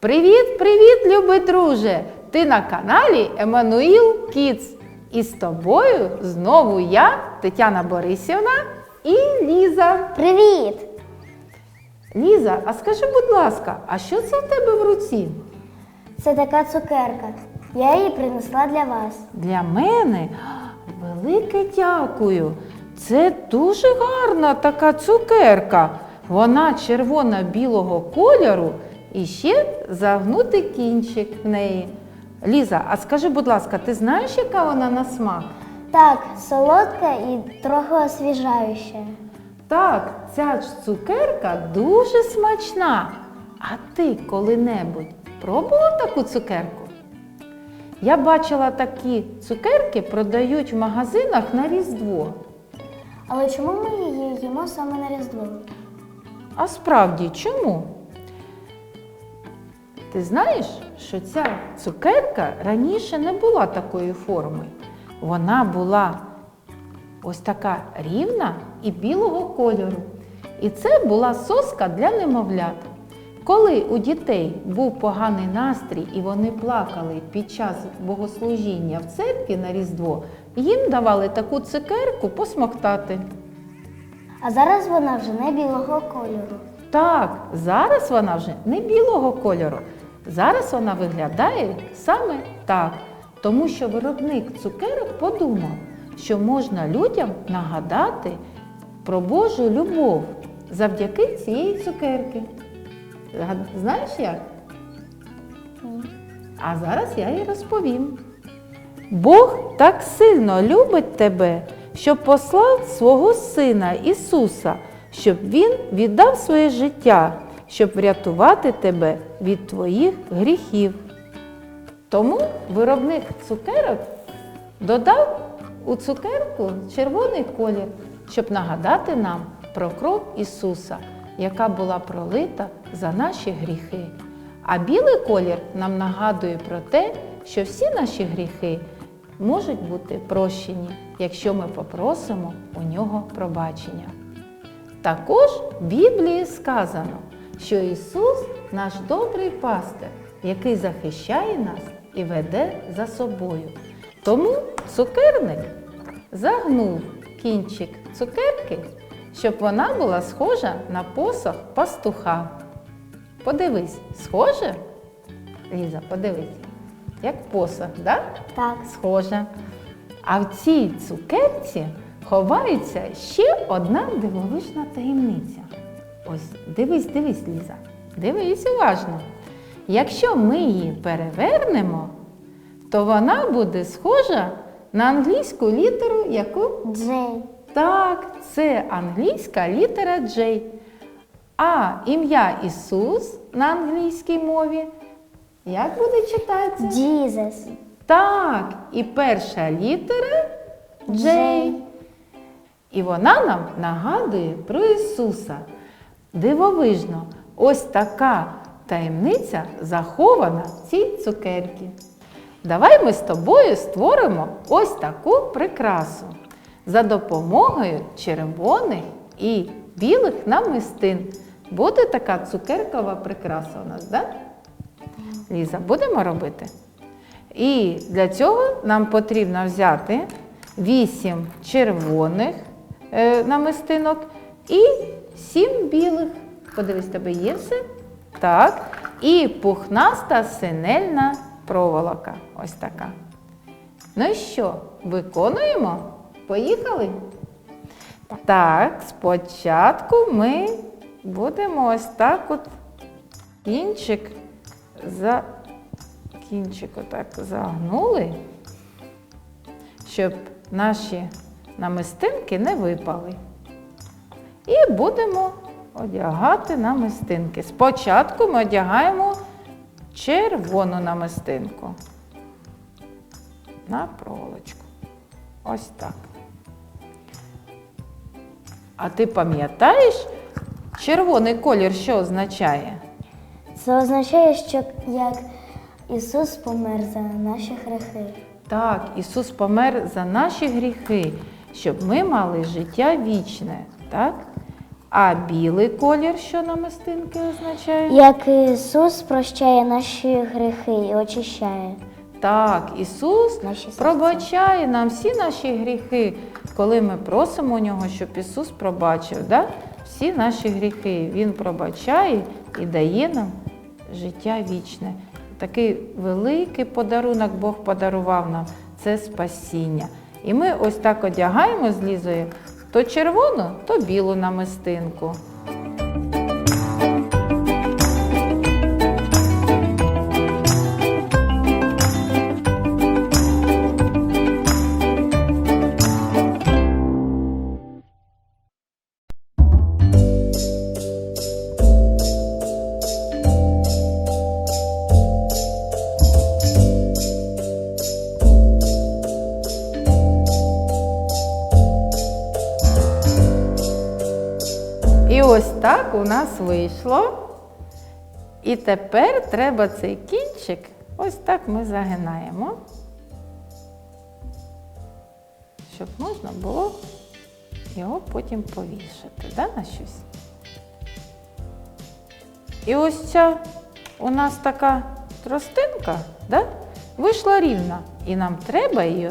Привіт, привіт, любий друже! Ти на каналі Еммануїл Кіц. І з тобою знову я, Тетяна Борисівна і Ліза. Привіт! Ліза, а скажи, будь ласка, а що це в тебе в руці? Це така цукерка. Я її принесла для вас. Для мене велике дякую. Це дуже гарна така цукерка. Вона червоно-білого кольору і ще загнутий кінчик в неї. Ліза, а скажи, будь ласка, ти знаєш, яка вона на смак? Так, солодка і трохи освіжаюча. Так, ця ж цукерка дуже смачна. А ти коли-небудь пробував таку цукерку? Я бачила такі цукерки продають в магазинах на Різдво. Але чому ми її їмо саме на Різдво? А справді чому? Ти знаєш, що ця цукерка раніше не була такої форми. Вона була ось така рівна і білого кольору. І це була соска для немовлят. Коли у дітей був поганий настрій і вони плакали під час богослужіння в церкві на Різдво, їм давали таку цукерку посмоктати. А зараз вона вже не білого кольору. Так, зараз вона вже не білого кольору. Зараз вона виглядає саме так, тому що виробник цукерок подумав, що можна людям нагадати про Божу любов завдяки цієї цукерки. Знаєш як? А зараз я їй розповім. Бог так сильно любить тебе, що послав свого Сина Ісуса, щоб Він віддав своє життя, щоб врятувати тебе від твоїх гріхів. Тому виробник цукерок додав у цукерку червоний колір, щоб нагадати нам про кров Ісуса, яка була пролита за наші гріхи. А білий колір нам нагадує про те, що всі наші гріхи можуть бути прощені, якщо ми попросимо у нього пробачення. Також в Біблії сказано, що Ісус наш добрий пастир, який захищає нас і веде за собою. Тому цукерник загнув кінчик цукерки, щоб вона була схожа на посох пастуха. Подивись, схоже? Ліза, подивись, як посох, да? Так. Схожа. А в цій цукерці ховається ще одна дивовижна таємниця. Ось, дивись, дивись, Ліза. Дивись уважно. Якщо ми її перевернемо, то вона буде схожа на англійську літеру, яку Джей. так, це англійська літера J. А ім'я Ісус на англійській мові як буде читатися? Джізес. Так, і перша літера J. J. І вона нам нагадує про Ісуса. Дивовижно, ось така таємниця захована в цій цукерці. Давай ми з тобою створимо ось таку прикрасу за допомогою червоних і білих намистин. Буде така цукеркова прикраса у нас, так? Да? Ліза, будемо робити? І для цього нам потрібно взяти 8 червоних е, намистинок і 7 білих. Подивись, тебе є все? Так. І пухнаста синельна проволока. Ось така. Ну і що, виконуємо? Поїхали? Так, спочатку ми будемо ось так от кінчик за кінчик отак загнули, щоб наші намистинки не випали. І будемо одягати намистинки. Спочатку ми одягаємо червону намистинку на проволочку. Ось так. А ти пам'ятаєш, червоний колір що означає? Це означає, що як Ісус помер за наші грехи. Так, Ісус помер за наші гріхи, щоб ми мали життя вічне. Так? А білий колір, що намистинки означає? Як Ісус прощає наші гріхи і очищає. Так, Ісус Наші пробачає нам всі наші гріхи, коли ми просимо у нього, щоб Ісус пробачив. Да? Всі наші гріхи Він пробачає і дає нам життя вічне. Такий великий подарунок Бог подарував нам це спасіння. І ми ось так одягаємо з Лізою то червону, то білу намистинку. У нас вийшло. І тепер треба цей кінчик, ось так ми загинаємо, щоб можна було його потім повішати да, на щось. І ось ця у нас така тростинка да, вийшла рівна, і нам треба її,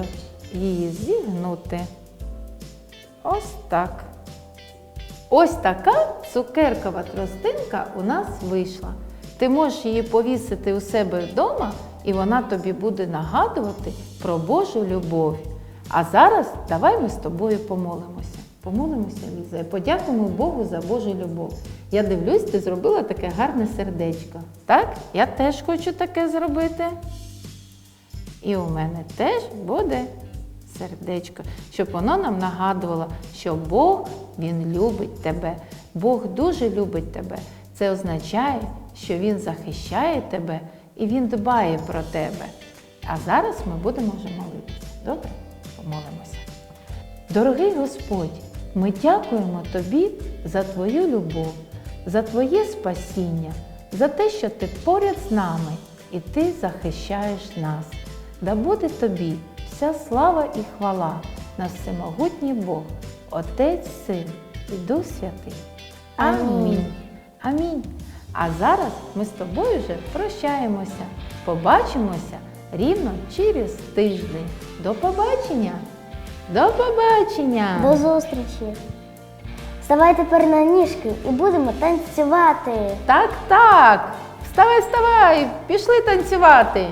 її зігнути. Ось так. Ось така цукеркова тростинка у нас вийшла. Ти можеш її повісити у себе вдома, і вона тобі буде нагадувати про Божу любов. А зараз давай ми з тобою помолимося. Помолимося, Ліза, і подякуємо Богу за Божу любов. Я дивлюсь, ти зробила таке гарне сердечко. Так? Я теж хочу таке зробити. І у мене теж буде сердечко, щоб воно нам нагадувало, що Бог Він любить тебе. Бог дуже любить тебе. Це означає, що Він захищає тебе і Він дбає про тебе. А зараз ми будемо вже молитися. Добре? Помолимося. Дорогий Господь, ми дякуємо Тобі за Твою любов, за Твоє спасіння, за те, що Ти поряд з нами і Ти захищаєш нас. Да буде тобі вся слава і хвала на всемогутній Бог, Отець, Син і Дух Святий. Амінь. Амінь. А зараз ми з тобою вже прощаємося. Побачимося рівно через тиждень. До побачення! До побачення! До зустрічі! Вставай тепер на ніжки і будемо танцювати. Так, так. Вставай, вставай, пішли танцювати.